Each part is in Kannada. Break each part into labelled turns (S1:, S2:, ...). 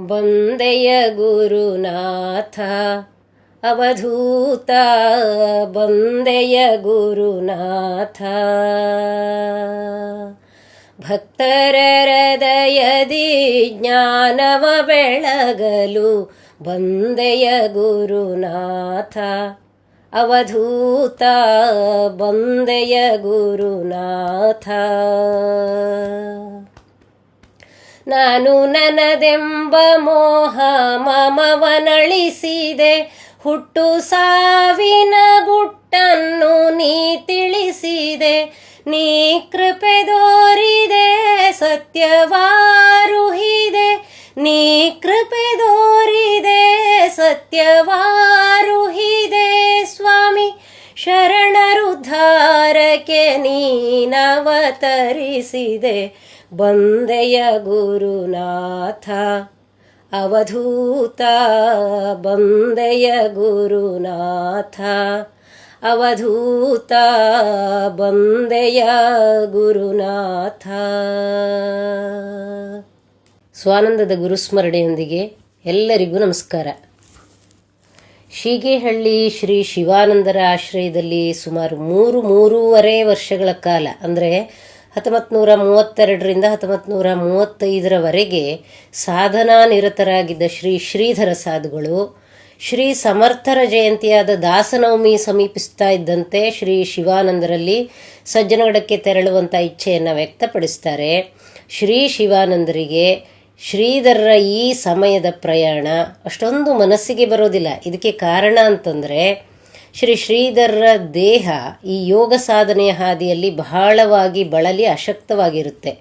S1: ಬಂದೆಯ ಗುರುನಾಥ ಅವಧೂತ ಬಂದೆಯ ಗುರುನಾಥ. ಭಕ್ತರ ಹೃದಯದಿ ಜ್ಞಾನವ ಬೆಳಗಲು ಬಂದೆಯ ಗುರುನಾಥ ಅವಧೂತ ಬಂದೆಯ ಗುರುನಾಥ. ನಾನು ನನದೆಂಬ ಮೋಹ ಮಮವನಳಿಸಿದೆ. ಹುಟ್ಟು ಸಾವಿನ ಗುಟ್ಟನ್ನು ನೀ ತಿಳಿಸಿದೆ. ನೀ ಕೃಪೆ ದೋರಿದೆ, ಸತ್ಯವಾರುಹಿದೆ. ನೀ ಕೃಪೆ ದೋರಿದೆ, ಸತ್ಯವಾರುಹಿದೆ, ಸ್ವಾಮಿ. ಶರಣರುದ್ಧಾರಕ್ಕೆ ನೀನವತರಿಸಿದೆ ಬಂದೆಯ ಗುರುನಾಥ. ಅವಧೂತ ಬಂದೆಯ ಗುರುನಾಥ. ಅವಧೂತ ಬಂದೆಯ ಗುರುನಾಥ. ಸ್ವಾನಂದದ ಗುರುಸ್ಮರಣೆಯೊಂದಿಗೆ ಎಲ್ಲರಿಗೂ ನಮಸ್ಕಾರ. ಶೀಗೇಹಳ್ಳಿ ಶ್ರೀ ಶಿವಾನಂದರ ಆಶ್ರಯದಲ್ಲಿ ಸುಮಾರು ಮೂರು ಮೂರುವರೆ ವರ್ಷಗಳ ಕಾಲ, ಅಂದರೆ ಹತ್ತೊಂಬತ್ತು ನೂರ ಮೂವತ್ತೆರಡರಿಂದ ಹತ್ತೊಂಬತ್ತು ಮೂವತ್ತೈದರವರೆಗೆ ಸಾಧನಾ ನಿರತರಾಗಿದ್ದ ಶ್ರೀ ಶ್ರೀಧರ ಸಾಧುಗಳು, ಶ್ರೀ ಸಮರ್ಥರ ಜಯಂತಿಯಾದ ದಾಸನವಮಿ ಸಮೀಪಿಸ್ತಾ ಇದ್ದಂತೆ ಶ್ರೀ ಶಿವಾನಂದರಲ್ಲಿ ಸಜ್ಜನಗಡಕ್ಕೆ ತೆರಳುವಂಥ ಇಚ್ಛೆಯನ್ನು ವ್ಯಕ್ತಪಡಿಸ್ತಾರೆ. ಶ್ರೀ ಶಿವಾನಂದರಿಗೆ ಶ್ರೀಧರರ ಈ ಸಮಯದ ಪ್ರಯಾಣ ಅಷ್ಟೊಂದು ಮನಸ್ಸಿಗೆ ಬರೋದಿಲ್ಲ. ಇದಕ್ಕೆ ಕಾರಣ ಅಂತಂದರೆ, ಶ್ರೀ ಶ್ರೀಧರರ ದೇಹ ಈ ಯೋಗ ಸಾಧನೆಯ ಹಾದಿಯಲ್ಲಿ ಬಹಳವಾಗಿ ಬಳಲಿ ಅಶಕ್ತವಾಗಿರುತ್ತೆ.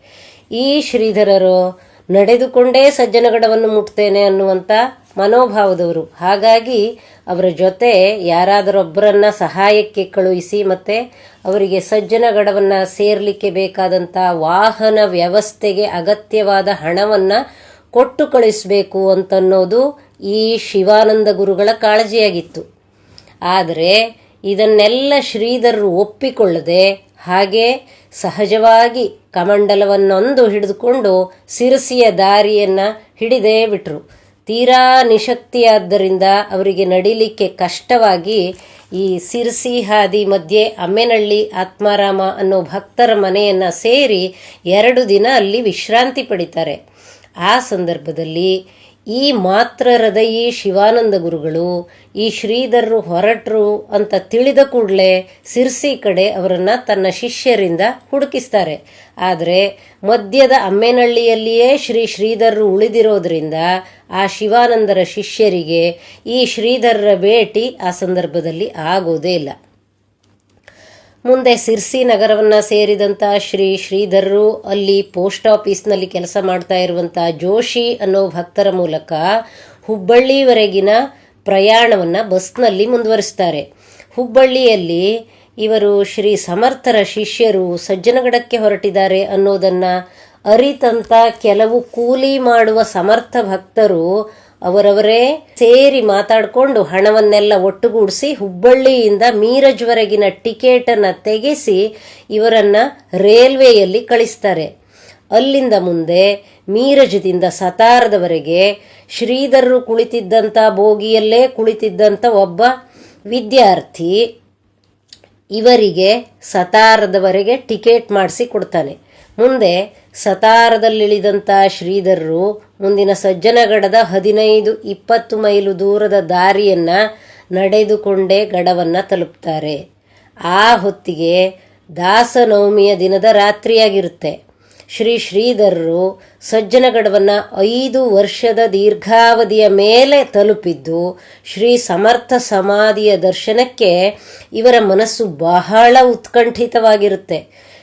S1: ಈ ಶ್ರೀಧರರು ನಡೆದುಕೊಂಡೇ ಸಜ್ಜನಗಡವನ್ನು ಮುಟ್ತೇನೆ ಅನ್ನುವಂಥ ಮನೋಭಾವದವರು. ಹಾಗಾಗಿ ಅವರ ಜೊತೆ ಯಾರಾದರೊಬ್ಬರನ್ನ ಸಹಾಯಕ್ಕೆ ಕಳುಹಿಸಿ ಮತ್ತೆ ಅವರಿಗೆ ಸಜ್ಜನಗಡವನ್ನು ಸೇರಲಿಕ್ಕೆ ಬೇಕಾದಂಥ ವಾಹನ ವ್ಯವಸ್ಥೆಗೆ ಅಗತ್ಯವಾದ ಹಣವನ್ನು ಕೊಟ್ಟು ಕಳಿಸಬೇಕು ಅಂತನ್ನೋದು ಈ ಶಿವಾನಂದ ಗುರುಗಳ ಕಾಳಜಿಯಾಗಿತ್ತು. ಆದರೆ ಇದನ್ನೆಲ್ಲ ಶ್ರೀಧರರು ಒಪ್ಪಿಕೊಳ್ಳದೆ ಹಾಗೆ ಸಹಜವಾಗಿ ಕಮಂಡಲವನ್ನೊಂದು ಹಿಡಿದುಕೊಂಡು ಸಿರಸಿಯ ದಾರಿಯನ್ನು ಹಿಡಿದೇ ಬಿಟ್ರು. ತೀರಾ ನಿಶಕ್ತಿಯಾದ್ದರಿಂದ ಅವರಿಗೆ ನಡೀಲಿಕ್ಕೆ ಕಷ್ಟವಾಗಿ ಈ ಸಿರ್ಸಿ ಹಾದಿ ಮಧ್ಯೆ ಅಮ್ಮೆನಳ್ಳಿ, ಆತ್ಮಾರಾಮ ಅನ್ನೋ ಭಕ್ತರ ಮನೆಯನ್ನು ಸೇರಿ ಎರಡು ದಿನ ಅಲ್ಲಿ ವಿಶ್ರಾಂತಿ ಪಡಿತಾರೆ. ಆ ಸಂದರ್ಭದಲ್ಲಿ ಈ ಮಾತ್ರ ಹೃದಯಿ ಶಿವಾನಂದ ಗುರುಗಳು, ಈ ಶ್ರೀಧರರು ಹೊರಟರು ಅಂತ ತಿಳಿದ ಕೂಡಲೇ ಸಿರ್ಸಿ ಕಡೆ ಅವರನ್ನು ತನ್ನ ಶಿಷ್ಯರಿಂದ ಹುಡುಕಿಸ್ತಾರೆ. ಆದರೆ ಮಧ್ಯದ ಅಮ್ಮೆನಹಳ್ಳಿಯಲ್ಲಿಯೇ ಶ್ರೀ ಶ್ರೀಧರರು ಉಳಿದಿರೋದ್ರಿಂದ ಆ ಶಿವಾನಂದರ ಶಿಷ್ಯರಿಗೆ ಈ ಶ್ರೀಧರರ ಭೇಟಿ ಆ ಸಂದರ್ಭದಲ್ಲಿ ಆಗೋದೇ ಇಲ್ಲ. ಮುಂದೆ ಸಿರ್ಸಿ ನಗರವನ್ನು ಸೇರಿದಂಥ ಶ್ರೀ ಶ್ರೀಧರರು ಅಲ್ಲಿ ಪೋಸ್ಟ್ ಆಫೀಸ್ನಲ್ಲಿ ಕೆಲಸ ಮಾಡ್ತಾ ಇರುವಂಥ ಜೋಶಿ ಅನ್ನೋ ಭಕ್ತರ ಮೂಲಕ ಹುಬ್ಬಳ್ಳಿವರೆಗಿನ ಪ್ರಯಾಣವನ್ನು ಬಸ್ನಲ್ಲಿ ಮುಂದುವರಿಸ್ತಾರೆ. ಹುಬ್ಬಳ್ಳಿಯಲ್ಲಿ ಇವರು ಶ್ರೀ ಸಮರ್ಥರ ಶಿಷ್ಯರು ಸಜ್ಜನಗಡಕ್ಕೆ ಹೊರಟಿದ್ದಾರೆ ಅನ್ನೋದನ್ನು ಅರಿತಂತ ಕೆಲವು ಕೂಲಿ ಮಾಡುವ ಸಮರ್ಥ ಭಕ್ತರು ಅವರವರೇ ಸೇರಿ ಮಾತಾಡಿಕೊಂಡು ಹಣವನ್ನೆಲ್ಲ ಒಟ್ಟುಗೂಡಿಸಿ ಹುಬ್ಬಳ್ಳಿಯಿಂದ ಮೀರಜ್ವರೆಗಿನ ಟಿಕೆಟನ್ನು ತೆಗೆಸಿ ಇವರನ್ನು ರೇಲ್ವೆಯಲ್ಲಿ ಕಳಿಸ್ತಾರೆ. ಅಲ್ಲಿಂದ ಮುಂದೆ ಮೀರಜದಿಂದ ಸತಾರದವರೆಗೆ ಶ್ರೀಧರರು ಕುಳಿತಿದ್ದಂಥ ಬೋಗಿಯಲ್ಲೇ ಕುಳಿತಿದ್ದಂಥ ಒಬ್ಬ ವಿದ್ಯಾರ್ಥಿ ಇವರಿಗೆ ಸತಾರದವರೆಗೆ ಟಿಕೆಟ್ ಮಾಡಿಸಿ ಕೊಡ್ತಾನೆ. ಮುಂದೆ ಸತಾರದಲ್ಲಿಳಿದಂಥ ಶ್ರೀಧರರು ಮುಂದಿನ ಸಜ್ಜನಗಡದ ಹದಿನೈದು ಇಪ್ಪತ್ತು ಮೈಲು ದೂರದ ದಾರಿಯನ್ನು ನಡೆದುಕೊಂಡೇ ಗಡವನ್ನು ತಲುಪ್ತಾರೆ. ಆ ಹೊತ್ತಿಗೆ ದಾಸನವಮಿಯ ದಿನದ ರಾತ್ರಿಯಾಗಿರುತ್ತೆ. ಶ್ರೀ ಶ್ರೀಧರರು ಸಜ್ಜನಗಡವನ್ನು ಐದು ವರ್ಷದ ದೀರ್ಘಾವಧಿಯ ಮೇಲೆ ತಲುಪಿದ್ದು ಶ್ರೀ ಸಮರ್ಥ ಸಮಾಧಿಯ ದರ್ಶನಕ್ಕೆ ಇವರ ಮನಸ್ಸು ಬಹಳ ಉತ್ಕಂಠಿತವಾಗಿರುತ್ತೆ.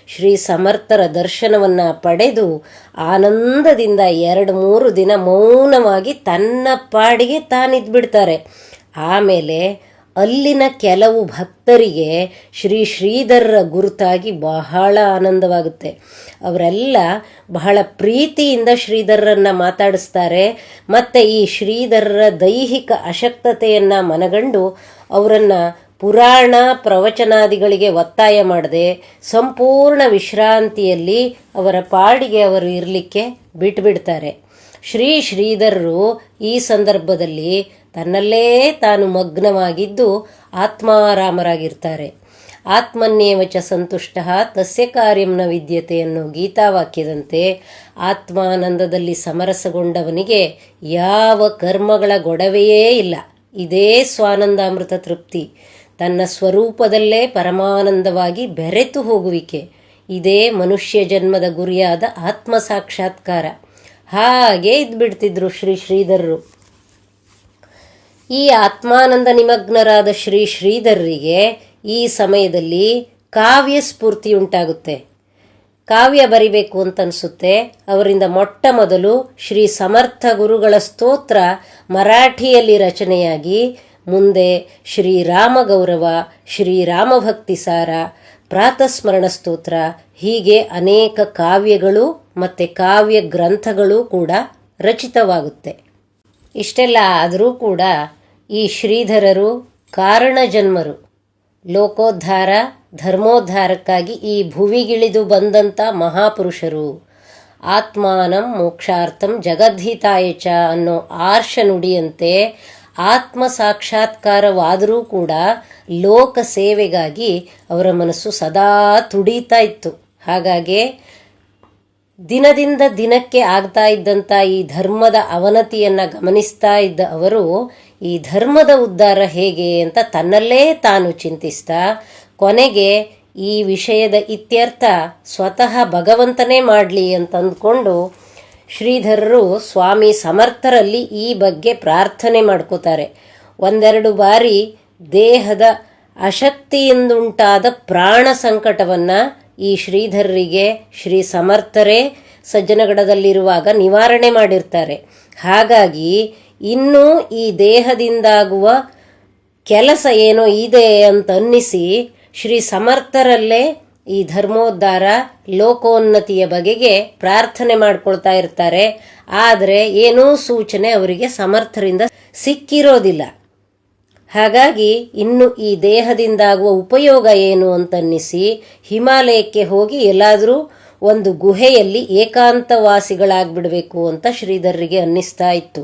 S1: ಶ್ರೀ ಸಮರ್ಥರ ದರ್ಶನವನ್ನು ಪಡೆದು ಆನಂದದಿಂದ ಎರಡು ಮೂರು ದಿನ ಮೌನವಾಗಿ ತನ್ನ ಪಾಡಿಗೆ ತಾನಿದ್ಬಿಡ್ತಾರೆ. ಆಮೇಲೆ ಅಲ್ಲಿನ ಕೆಲವು ಭಕ್ತರಿಗೆ ಶ್ರೀ ಶ್ರೀಧರರ ಗುರುತಾಗಿ ಬಹಳ ಆನಂದವಾಗುತ್ತೆ. ಅವರೆಲ್ಲ ಬಹಳ ಪ್ರೀತಿಯಿಂದ ಶ್ರೀಧರರನ್ನ ಮಾತಾಡಿಸ್ತಾರೆ. ಮತ್ತು ಈ ಶ್ರೀಧರರ ದೈಹಿಕ ಅಶಕ್ತತೆಯನ್ನು ಮನಗಂಡು ಅವರನ್ನು ಪುರಾಣ ಪ್ರವಚನಾದಿಗಳಿಗೆ ಒತ್ತಾಯ ಮಾಡದೆ ಸಂಪೂರ್ಣ ವಿಶ್ರಾಂತಿಯಲ್ಲಿ ಅವರ ಪಾಡಿಗೆ ಅವರು ಇರಲಿಕ್ಕೆ ಬಿಟ್ಬಿಡ್ತಾರೆ. ಶ್ರೀ ಶ್ರೀಧರರು ಈ ಸಂದರ್ಭದಲ್ಲಿ ತನ್ನಲ್ಲೇ ತಾನು ಮಗ್ನವಾಗಿದ್ದು ಆತ್ಮಾರಾಮರಾಗಿರ್ತಾರೆ. ಆತ್ಮನ್ಯೇವಚ ಚ ಸಂತುಷ್ಟ ತಸ್ಯ ಕಾರ್ಯಂನ ವಿದ್ಯತೆ ಅನ್ನೋ ಗೀತಾವಾಕ್ಯದಂತೆ ಆತ್ಮಾನಂದದಲ್ಲಿ ಸಮರಸಗೊಂಡವನಿಗೆ ಯಾವ ಕರ್ಮಗಳ ಗೊಡವೆಯೇ ಇಲ್ಲ. ಇದೇ ಸ್ವಾನಂದಾಮೃತ ತೃಪ್ತಿ. ತನ್ನ ಸ್ವರೂಪದಲ್ಲೇ ಪರಮಾನಂದವಾಗಿ ಬೆರೆತು ಹೋಗುವಿಕೆ. ಇದೇ ಮನುಷ್ಯ ಜನ್ಮದ ಗುರಿಯಾದ ಆತ್ಮ ಸಾಕ್ಷಾತ್ಕಾರ. ಹಾಗೆ ಇದ್ಬಿಡ್ತಿದ್ರು ಶ್ರೀ ಶ್ರೀಧರರು. ಈ ಆತ್ಮಾನಂದ ನಿಮಗ್ನರಾದ ಶ್ರೀ ಶ್ರೀಧರರಿಗೆ ಈ ಸಮಯದಲ್ಲಿ ಕಾವ್ಯ ಸ್ಫೂರ್ತಿ ಉಂಟಾಗುತ್ತೆ. ಕಾವ್ಯ ಬರಿಬೇಕು ಅಂತ ಅನಿಸುತ್ತೆ ಅವರಿಂದ ಮೊಟ್ಟ ಮೊದಲು ಶ್ರೀ ಸಮರ್ಥ ಗುರುಗಳ ಸ್ತೋತ್ರ ಮರಾಠಿಯಲ್ಲಿ ರಚನೆಯಾಗಿ ಮುಂದೆ ಶ್ರೀರಾಮ ಗೌರವ ಶ್ರೀರಾಮಭಕ್ತಿ ಸಾರ, ಪ್ರಾತಸ್ಮರಣ ಸ್ತೋತ್ರ, ಹೀಗೆ ಅನೇಕ ಕಾವ್ಯಗಳು ಮತ್ತು ಕಾವ್ಯ ಗ್ರಂಥಗಳು ಕೂಡ ರಚಿತವಾಗುತ್ತೆ. ಇಷ್ಟೆಲ್ಲ ಆದರೂ ಕೂಡ ಈ ಶ್ರೀಧರರು ಕಾರಣ ಜನ್ಮರು. ಲೋಕೋದ್ಧಾರ, ಧರ್ಮೋದ್ಧಾರಕ್ಕಾಗಿ ಈ ಭುವಿಗಿಳಿದು ಬಂದಂಥ ಮಹಾಪುರುಷರು. ಆತ್ಮಾನಂ ಮೋಕ್ಷಾರ್ಥಂ ಜಗದ್ಧಿತಾಯಚ ಅನ್ನೋ ಆರ್ಷ ನುಡಿಯಂತೆ ಆತ್ಮ ಸಾಕ್ಷಾತ್ಕಾರವಾದರೂ ಕೂಡ ಲೋಕ ಸೇವೆಗಾಗಿ ಅವರ ಮನಸ್ಸು ಸದಾ ತುಡೀತಾ ಇತ್ತು. ಹಾಗಾಗಿ ದಿನದಿಂದ ದಿನಕ್ಕೆ ಆಗ್ತಾ ಇದ್ದಂಥ ಈ ಧರ್ಮದ ಅವನತಿಯನ್ನು ಗಮನಿಸ್ತಾ ಇದ್ದ ಅವರು, ಈ ಧರ್ಮದ ಉದ್ಧಾರ ಹೇಗೆ ಅಂತ ತನ್ನಲ್ಲೇ ತಾನು ಚಿಂತಿಸ್ತಾ, ಕೊನೆಗೆ ಈ ವಿಷಯದ ಇತ್ಯರ್ಥ ಸ್ವತಃ ಭಗವಂತನೇ ಮಾಡಲಿ ಅಂತ ಅಂದ್ಕೊಂಡು ಶ್ರೀಧರರು ಸ್ವಾಮಿ ಸಮರ್ಥರಲ್ಲಿ ಈ ಬಗ್ಗೆ ಪ್ರಾರ್ಥನೆ ಮಾಡ್ಕೋತಾರೆ. ಒಂದೆರಡು ಬಾರಿ ದೇಹದ ಅಶಕ್ತಿಯಿಂದುಂಟಾದ ಪ್ರಾಣ ಸಂಕಟವನ್ನು ಈ ಶ್ರೀಧರರಿಗೆ ಶ್ರೀ ಸಮರ್ಥರೇ ಸಜ್ಜನಗಡದಲ್ಲಿರುವಾಗ ನಿವಾರಣೆ ಮಾಡಿರ್ತಾರೆ. ಹಾಗಾಗಿ ಇನ್ನೂ ಈ ದೇಹದಿಂದಾಗುವ ಕೆಲಸ ಏನೋ ಇದೆ ಅಂತ ಅನ್ನಿಸಿ ಶ್ರೀ ಸಮರ್ಥರಲ್ಲೇ ಈ ಧರ್ಮೋದ್ಧಾರ ಲೋಕೋನ್ನತಿಯ ಬಗೆಗೆ ಪ್ರಾರ್ಥನೆ ಮಾಡ್ಕೊಳ್ತಾ ಇರ್ತಾರೆ. ಆದರೆ ಏನೂ ಸೂಚನೆ ಅವರಿಗೆ ಸಮರ್ಥರಿಂದ ಸಿಕ್ಕಿರೋದಿಲ್ಲ. ಹಾಗಾಗಿ ಇನ್ನು ಈ ದೇಹದಿಂದಾಗುವ ಉಪಯೋಗ ಏನು ಅಂತನ್ನಿಸಿ ಹಿಮಾಲಯಕ್ಕೆ ಹೋಗಿ ಎಲ್ಲಾದರೂ ಒಂದು ಗುಹೆಯಲ್ಲಿ ಏಕಾಂತವಾಸಿಗಳಾಗ್ಬಿಡಬೇಕು ಅಂತ ಶ್ರೀಧರರಿಗೆ ಅನ್ನಿಸ್ತಾ ಇತ್ತು.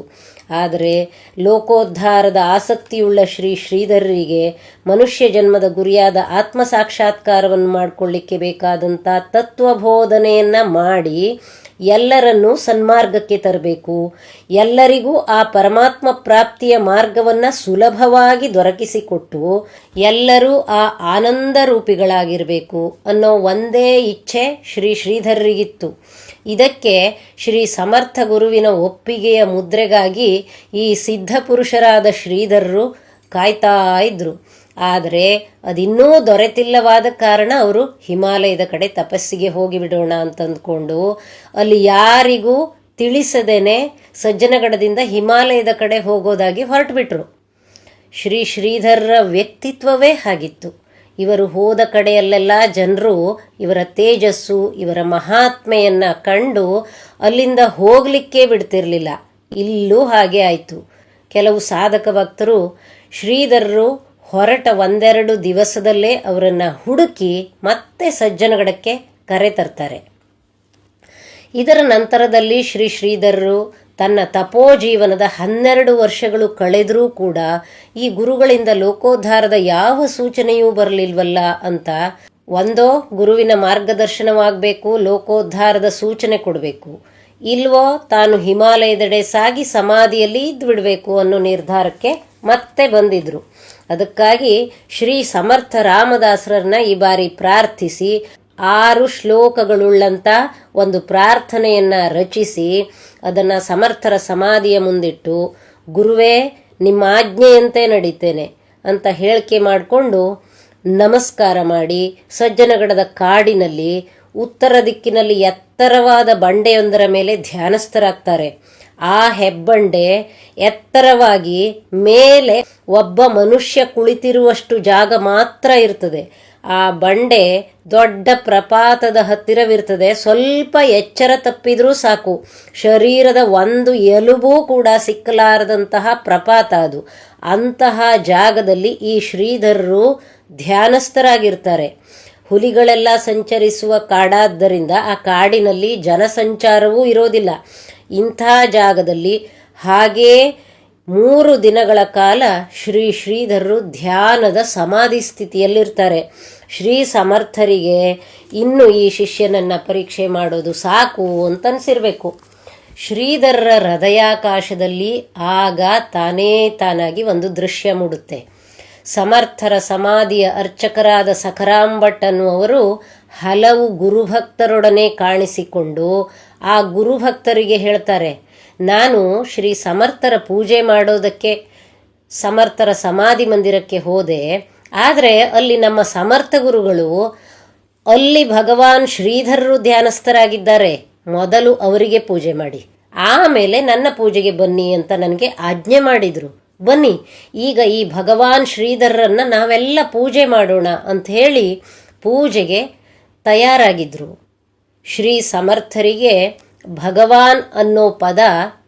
S1: ಆದರೆ ಲೋಕೋದ್ಧಾರದ ಆಸಕ್ತಿಯುಳ್ಳ ಶ್ರೀ ಶ್ರೀಧರರಿಗೆ ಮನುಷ್ಯ ಜನ್ಮದ ಗುರಿಯಾದ ಆತ್ಮ ಸಾಕ್ಷಾತ್ಕಾರವನ್ನು ಮಾಡಿಕೊಳ್ಳಿಕ್ಕೆ ಬೇಕಾದಂಥ ತತ್ವಬೋಧನೆಯನ್ನು ಮಾಡಿ ಎಲ್ಲರನ್ನೂ ಸನ್ಮಾರ್ಗಕ್ಕೆ ತರಬೇಕು. ಎಲ್ಲರಿಗೂ ಆ ಪರಮಾತ್ಮ ಪ್ರಾಪ್ತಿಯ ಮಾರ್ಗವನ್ನು ಸುಲಭವಾಗಿ ದೊರಕಿಸಿಕೊಟ್ಟು ಎಲ್ಲರೂ ಆ ಆನಂದ ರೂಪಿಗಳಾಗಿರಬೇಕು ಅನ್ನೋ ಒಂದೇ ಇಚ್ಛೆ ಶ್ರೀ ಶ್ರೀಧರರಿಗಿತ್ತು. ಇದಕ್ಕೆ ಶ್ರೀ ಸಮರ್ಥ ಗುರುವಿನ ಒಪ್ಪಿಗೆಯ ಮುದ್ರೆಗಾಗಿ ಈ ಸಿದ್ಧ ಪುರುಷರಾದ ಶ್ರೀಧರರು ಕಾಯ್ತಾ ಇದ್ರು. ಆದರೆ ಅದಿನ್ನೂ ದೊರೆತಿಲ್ಲವಾದ ಕಾರಣ ಅವರು ಹಿಮಾಲಯದ ಕಡೆ ತಪಸ್ಸಿಗೆ ಹೋಗಿಬಿಡೋಣ ಅಂತಂದ್ಕೊಂಡು ಅಲ್ಲಿ ಯಾರಿಗೂ ತಿಳಿಸದೇನೆ ಸಜ್ಜನಗಡದಿಂದ ಹಿಮಾಲಯದ ಕಡೆ ಹೋಗೋದಾಗಿ ಹೊರಟುಬಿಟ್ರು. ಶ್ರೀ ಶ್ರೀಧರರ ವ್ಯಕ್ತಿತ್ವವೇ ಹಾಗಿತ್ತು. ಇವರು ಹೋದ ಕಡೆಯಲ್ಲೆಲ್ಲ ಜನರು ಇವರ ತೇಜಸ್ಸು, ಇವರ ಮಹಾತ್ಮೆಯನ್ನು ಕಂಡು ಅಲ್ಲಿಂದ ಹೋಗಲಿಕ್ಕೆ ಬಿಡ್ತಿರಲಿಲ್ಲ. ಇಲ್ಲೂ ಹಾಗೆ ಆಯಿತು. ಕೆಲವು ಸಾಧಕ ಭಕ್ತರು ಶ್ರೀಧರರು ಹೊರಟ ಒಂದೆರಡು ದಿವಸದಲ್ಲೇ ಅವರನ್ನು ಹುಡುಕಿ ಮತ್ತೆ ಸಜ್ಜನಗಡಕ್ಕೆ ಕರೆ ತರ್ತಾರೆ. ಇದರ ನಂತರದಲ್ಲಿ ಶ್ರೀ ಶ್ರೀಧರರು ತನ್ನ ತಪೋ ಜೀವನದ ಹನ್ನೆರಡು ವರ್ಷಗಳು ಕಳೆದರೂ ಕೂಡ ಈ ಗುರುಗಳಿಂದ ಲೋಕೋದ್ಧಾರದ ಯಾವ ಸೂಚನೆಯೂ ಬರಲಿಲ್ವಲ್ಲ ಅಂತ ಒಂದೋ ಗುರುವಿನ ಮಾರ್ಗದರ್ಶನವಾಗಬೇಕು, ಲೋಕೋದ್ಧಾರದ ಸೂಚನೆ ಕೊಡಬೇಕು. ಇಲ್ವೋ ತಾನು ಹಿಮಾಲಯದೆಡೆ ಸಾಗಿ ಸಮಾಧಿಯಲ್ಲಿ ಇದ್ಬಿಡಬೇಕು ಅನ್ನೋ ನಿರ್ಧಾರಕ್ಕೆ ಮತ್ತೆ ಬಂದಿದ್ರು. ಅದಕ್ಕಾಗಿ ಶ್ರೀ ಸಮರ್ಥ ರಾಮದಾಸರನ್ನ ಈ ಬಾರಿ ಪ್ರಾರ್ಥಿಸಿ ಆರು ಶ್ಲೋಕಗಳುಳ್ಳಂಥ ಒಂದು ಪ್ರಾರ್ಥನೆಯನ್ನ ರಚಿಸಿ ಅದನ್ನು ಸಮರ್ಥರ ಸಮಾಧಿಯ ಮುಂದಿಟ್ಟು, ಗುರುವೇ, ನಿಮ್ಮ ಆಜ್ಞೆಯಂತೆ ನಡೀತೇನೆ ಅಂತ ಹೇಳಿಕೆ ಮಾಡಿಕೊಂಡು ನಮಸ್ಕಾರ ಮಾಡಿ ಸಜ್ಜನಗಡದ ಕಾಡಿನಲ್ಲಿ ಉತ್ತರ ದಿಕ್ಕಿನಲ್ಲಿ ಎತ್ತರವಾದ ಬಂಡೆಯೊಂದರ ಮೇಲೆ ಧ್ಯಾನಸ್ಥರಾಗ್ತಾರೆ. ಆ ಹೆಬ್ಬಂಡೆ ಎತ್ತರವಾಗಿ ಮೇಲೆ ಒಬ್ಬ ಮನುಷ್ಯ ಕುಳಿತಿರುವಷ್ಟು ಜಾಗ ಮಾತ್ರ ಇರ್ತದೆ. ಆ ಬಂಡೆ ದೊಡ್ಡ ಪ್ರಪಾತದ ಹತ್ತಿರವಿರ್ತದೆ. ಸ್ವಲ್ಪ ಎಚ್ಚರ ತಪ್ಪಿದ್ರೂ ಸಾಕು. ಶರೀರದ ಒಂದು ಎಲುಬೂ ಕೂಡ ಸಿಕ್ಕಲಾರದಂತಹ ಪ್ರಪಾತ ಅದು. ಅಂತಹ ಜಾಗದಲ್ಲಿ ಈ ಶ್ರೀಧರರು ಧ್ಯಾನಸ್ಥರಾಗಿರ್ತಾರೆ. ಹುಲಿಗಳೆಲ್ಲ ಸಂಚರಿಸುವ ಕಾಡಾದ್ದರಿಂದ ಆ ಕಾಡಿನಲ್ಲಿ ಜನಸಂಚಾರವೂ ಇರೋದಿಲ್ಲ. ಇಂಥ ಜಾಗದಲ್ಲಿ ಹಾಗೇ ಮೂರು ದಿನಗಳ ಕಾಲ ಶ್ರೀ ಶ್ರೀಧರರು ಧ್ಯಾನದ ಸಮಾಧಿ ಸ್ಥಿತಿಯಲ್ಲಿರ್ತಾರೆ. ಶ್ರೀ ಸಮರ್ಥರಿಗೆ ಇನ್ನು ಈ ಶಿಷ್ಯನನ್ನು ಪರೀಕ್ಷೆ ಮಾಡೋದು ಸಾಕು ಅಂತನ್ಸಿರ್ಬೇಕು. ಶ್ರೀಧರರ ಹೃದಯಾಕಾಶದಲ್ಲಿ ಆಗ ತಾನೇ ತಾನಾಗಿ ಒಂದು ದೃಶ್ಯ ಮೂಡುತ್ತೆ. ಸಮರ್ಥರ ಸಮಾಧಿಯ ಅರ್ಚಕರಾದ ಸಖರಾಂಭಟ್ ಅನ್ನುವರು ಹಲವು ಗುರುಭಕ್ತರೊಡನೆ ಕಾಣಿಸಿಕೊಂಡು ಆ ಗುರುಭಕ್ತರಿಗೆ ಹೇಳ್ತಾರೆ, ನಾನು ಶ್ರೀ ಸಮರ್ಥರ ಪೂಜೆ ಮಾಡೋದಕ್ಕೆ, ಸಮರ್ಥರ ಸಮಾಧಿ ಮಂದಿರಕ್ಕೆ ಹೋದೆ ಆದರೆ ಅಲ್ಲಿ ನಮ್ಮ ಸಮರ್ಥ ಗುರುಗಳು ಅಲ್ಲಿ ಭಗವಾನ್ ಶ್ರೀಧರರು ಧ್ಯಾನಸ್ಥರಾಗಿದ್ದಾರೆ. ಮೊದಲು ಅವರಿಗೆ ಪೂಜೆ ಮಾಡಿ. ಆಮೇಲೆ ನನ್ನ ಪೂಜೆಗೆ ಬನ್ನಿ ಅಂತ ನನಗೆ ಆಜ್ಞೆ ಮಾಡಿದರು. ಬನ್ನಿ, ಈಗ ಈ ಭಗವಾನ್ ಶ್ರೀಧರರನ್ನು ನಾವೆಲ್ಲ ಪೂಜೆ ಮಾಡೋಣ ಅಂತ ಹೇಳಿ ಪೂಜೆಗೆ ತಯಾರಾಗಿದ್ರು. ಶ್ರೀ ಸಮರ್ಥರಿಗೆ ಭಗವಾನ್ ಅನ್ನೋ ಪದ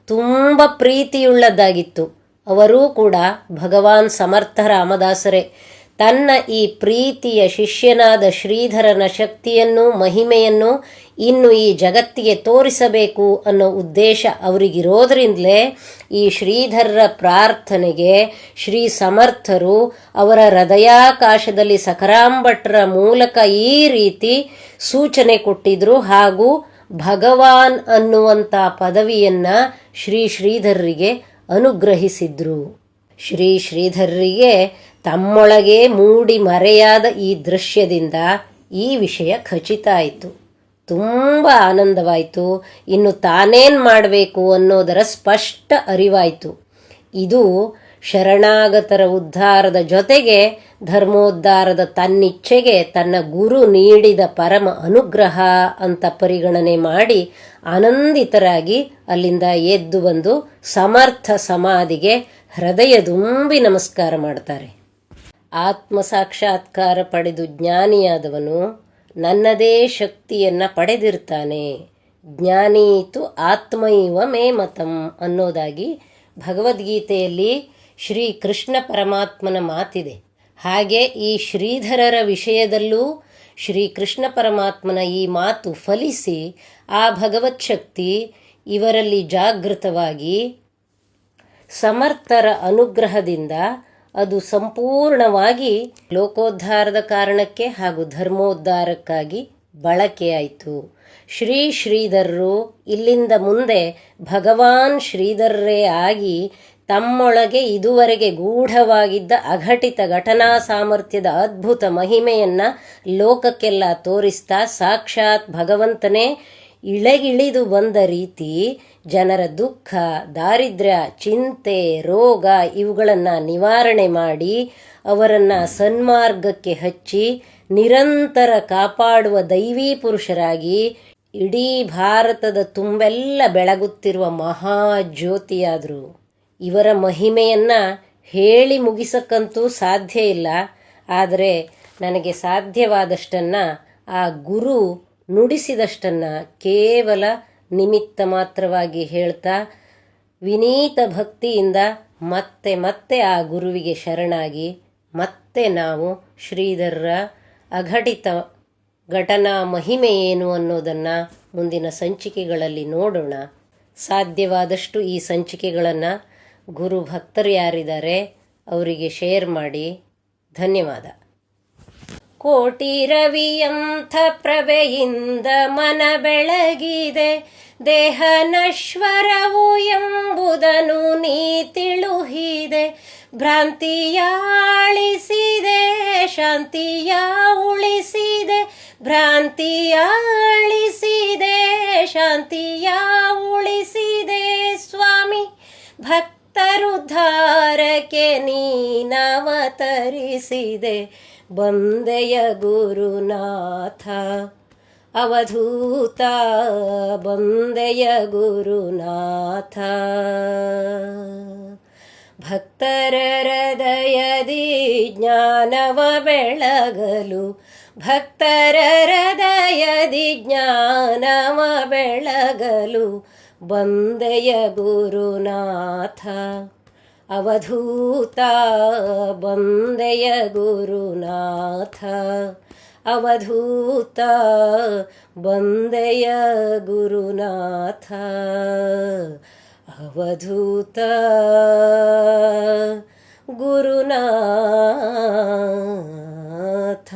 S1: ತುಂಬ ಪ್ರೀತಿಯುಳ್ಳದ್ದಾಗಿತ್ತು. ಅವರೂ ಕೂಡ ಭಗವಾನ್ ಸಮರ್ಥ ರಾಮದಾಸರೇ. ತನ್ನ ಈ ಪ್ರೀತಿಯ ಶಿಷ್ಯನಾದ ಶ್ರೀಧರನ ಶಕ್ತಿಯನ್ನು ಮಹಿಮೆಯನ್ನು ಇನ್ನು ಈ ಜಗತ್ತಿಗೆ ತೋರಿಸಬೇಕು ಅನ್ನೋ ಉದ್ದೇಶ ಅವರಿಗಿರೋದ್ರಿಂದಲೇ ಈ ಶ್ರೀಧರರ ಪ್ರಾರ್ಥನೆಗೆ ಶ್ರೀ ಸಮರ್ಥರು ಅವರ ಹೃದಯಾಕಾಶದಲ್ಲಿ ಸಖರಾಂಭಟ್ರ ಮೂಲಕ ಈ ರೀತಿ ಸೂಚನೆ ಕೊಟ್ಟಿದ್ರು ಹಾಗೂ ಭಗವಾನ್ ಅನ್ನುವಂಥ ಪದವಿಯನ್ನು ಶ್ರೀ ಶ್ರೀಧರರಿಗೆ ಅನುಗ್ರಹಿಸಿದ್ರು. ಶ್ರೀ ಶ್ರೀಧರರಿಗೆ ತಮ್ಮೊಳಗೆ ಮೂಡಿ ಮರೆಯಾದ ಈ ದೃಶ್ಯದಿಂದ ಈ ವಿಷಯ ಖಚಿತ ಆಯಿತು. ತುಂಬ ಆನಂದವಾಯಿತು. ಇನ್ನು ತಾನೇನು ಮಾಡಬೇಕು ಅನ್ನೋದರ ಸ್ಪಷ್ಟ ಅರಿವಾಯಿತು. ಇದು ಶರಣಾಗತರ ಉದ್ಧಾರದ ಜೊತೆಗೆ ಧರ್ಮೋದ್ಧಾರದ ತನ್ನಿಚ್ಛೆಗೆ ತನ್ನ ಗುರು ನೀಡಿದ ಪರಮ ಅನುಗ್ರಹ ಅಂತ ಪರಿಗಣನೆ ಮಾಡಿ ಆನಂದಿತರಾಗಿ ಅಲ್ಲಿಂದ ಎದ್ದು ಬಂದು ಸಮರ್ಥ ಸಮಾಧಿಗೆ ಹೃದಯದುಂಬಿ ನಮಸ್ಕಾರ ಮಾಡ್ತಾರೆ. ಆತ್ಮ ಸಾಕ್ಷಾತ್ಕಾರ ಪಡೆದು ಜ್ಞಾನಿಯಾದವನು ನನ್ನದೇ ಶಕ್ತಿಯನ್ನು ಪಡೆದಿರ್ತಾನೆ. ಜ್ಞಾನೀತು ಆತ್ಮೈವ ಮೇ ಮತಂ ಅನ್ನೋದಾಗಿ ಭಗವದ್ಗೀತೆಯಲ್ಲಿ ಶ್ರೀ ಕೃಷ್ಣ ಪರಮಾತ್ಮನ ಮಾತಿದೆ. ಹಾಗೆ ಈ ಶ್ರೀಧರರ ವಿಷಯದಲ್ಲೂ ಶ್ರೀ ಕೃಷ್ಣ ಪರಮಾತ್ಮನ ಈ ಮಾತು ಫಲಿಸಿ ಆ ಭಗವತ್ ಶಕ್ತಿ ಇವರಲ್ಲಿ ಜಾಗೃತವಾಗಿ ಸಮರ್ಥರ ಅನುಗ್ರಹದಿಂದ ಅದು ಸಂಪೂರ್ಣವಾಗಿ ಲೋಕೋದ್ಧಾರದ ಕಾರಣಕ್ಕೆ ಹಾಗೂ ಧರ್ಮೋದ್ಧಾರಕ್ಕಾಗಿ ಬಳಕೆಯಾಯಿತು. ಶ್ರೀ ಶ್ರೀಧರರು ಇಲ್ಲಿಂದ ಮುಂದೆ ಭಗವಾನ್ ಶ್ರೀಧರರೇ ಆಗಿ ತಮ್ಮೊಳಗೆ ಇದುವರೆಗೆ ಗೂಢವಾಗಿದ್ದ ಅಘಟಿತ ಘಟನಾ ಸಾಮರ್ಥ್ಯದ ಅದ್ಭುತ ಮಹಿಮೆಯನ್ನು ಲೋಕಕ್ಕೆಲ್ಲ ತೋರಿಸ್ತಾ ಸಾಕ್ಷಾತ್ ಭಗವಂತನೇ ಇಳೆಗಿಳಿದು ಬಂದ ರೀತಿ ಜನರ ದುಃಖ, ದಾರಿದ್ರ್ಯ, ಚಿಂತೆ, ರೋಗ ಇವುಗಳನ್ನು ನಿವಾರಣೆ ಮಾಡಿ ಅವರನ್ನು ಸನ್ಮಾರ್ಗಕ್ಕೆ ಹಚ್ಚಿ ನಿರಂತರ ಕಾಪಾಡುವ ದೈವೀ ಪುರುಷರಾಗಿ ಇಡೀ ಭಾರತದ ತುಂಬೆಲ್ಲ ಬೆಳಗುತ್ತಿರುವ ಮಹಾಜ್ಯೋತಿಯಾದರು ಇವರ ಮಹಿಮೆಯನ್ನು ಹೇಳಿ ಮುಗಿಸಕ್ಕಂತೂ ಸಾಧ್ಯ ಇಲ್ಲ. ಆದರೆ ನನಗೆ ಸಾಧ್ಯವಾದಷ್ಟನ್ನು ಆ ಗುರು ನುಡಿಸಿದಷ್ಟನ್ನು ಕೇವಲ ನಿಮಿತ್ತ ಮಾತ್ರವಾಗಿ ಹೇಳ್ತಾ, ವಿನೀತ ಭಕ್ತಿಯಿಂದ ಮತ್ತೆ ಮತ್ತೆ ಆ ಗುರುವಿಗೆ ಶರಣಾಗಿ ಮತ್ತೆ ನಾವು ಶ್ರೀಧರರ ಅಘಟಿತ ಘಟನಾ ಮಹಿಮೆ ಏನು ಅನ್ನೋದನ್ನು ಮುಂದಿನ ಸಂಚಿಕೆಗಳಲ್ಲಿ ನೋಡೋಣ. ಸಾಧ್ಯವಾದಷ್ಟು ಈ ಸಂಚಿಕೆಗಳನ್ನು ಗುರು ಭಕ್ತರು ಯಾರಿದ್ದಾರೆ ಅವರಿಗೆ ಶೇರ್ ಮಾಡಿ. ಧನ್ಯವಾದ. ಕೋಟಿ ರವಿಯಂಥ ಪ್ರಭೆಯಿಂದ ಮನ ಬೆಳಗಿದೆ. ದೇಹ ನಶ್ವರವು ಎಂಬುದನ್ನು ನೀ ತಿಳುಹಿದೆ. ಭ್ರಾಂತಿಯಾಳಿಸಿದೆ, ಶಾಂತಿಯ ಉಳಿಸಿದೆ. ಭ್ರಾಂತಿಯಾಳಿಸಿದೆ, ಶಾಂತಿಯ ಉಳಿಸಿದೆ. ಸ್ವಾಮಿ, ಭಕ್ತರುದ್ಧಾರಕ್ಕೆ ನೀನವತರಿಸಿದೆ. ಬಂದೆಯ ಗುರುನಾಥ, ಅವಧೂತ, ಬಂದೆಯ ಗುರುನಾಥ. ಭಕ್ತರ ಹೃದಯದಿ ಜ್ಞಾನವ ಬೆಳಗಲು, ಭಕ್ತರ ಹೃದಯದಿ ಜ್ಞಾನವ ಬೆಳಗಲು ಬಂದೆಯ ಗುರುನಾಥ. ಅವಧೂತ ಬಂದೆಯ ಗುರುನಾಥ ಅವಧೂತ ಬಂದೆಯ ಗುರುನಾಥ ಅವಧೂತ ಗುರುನಾಥ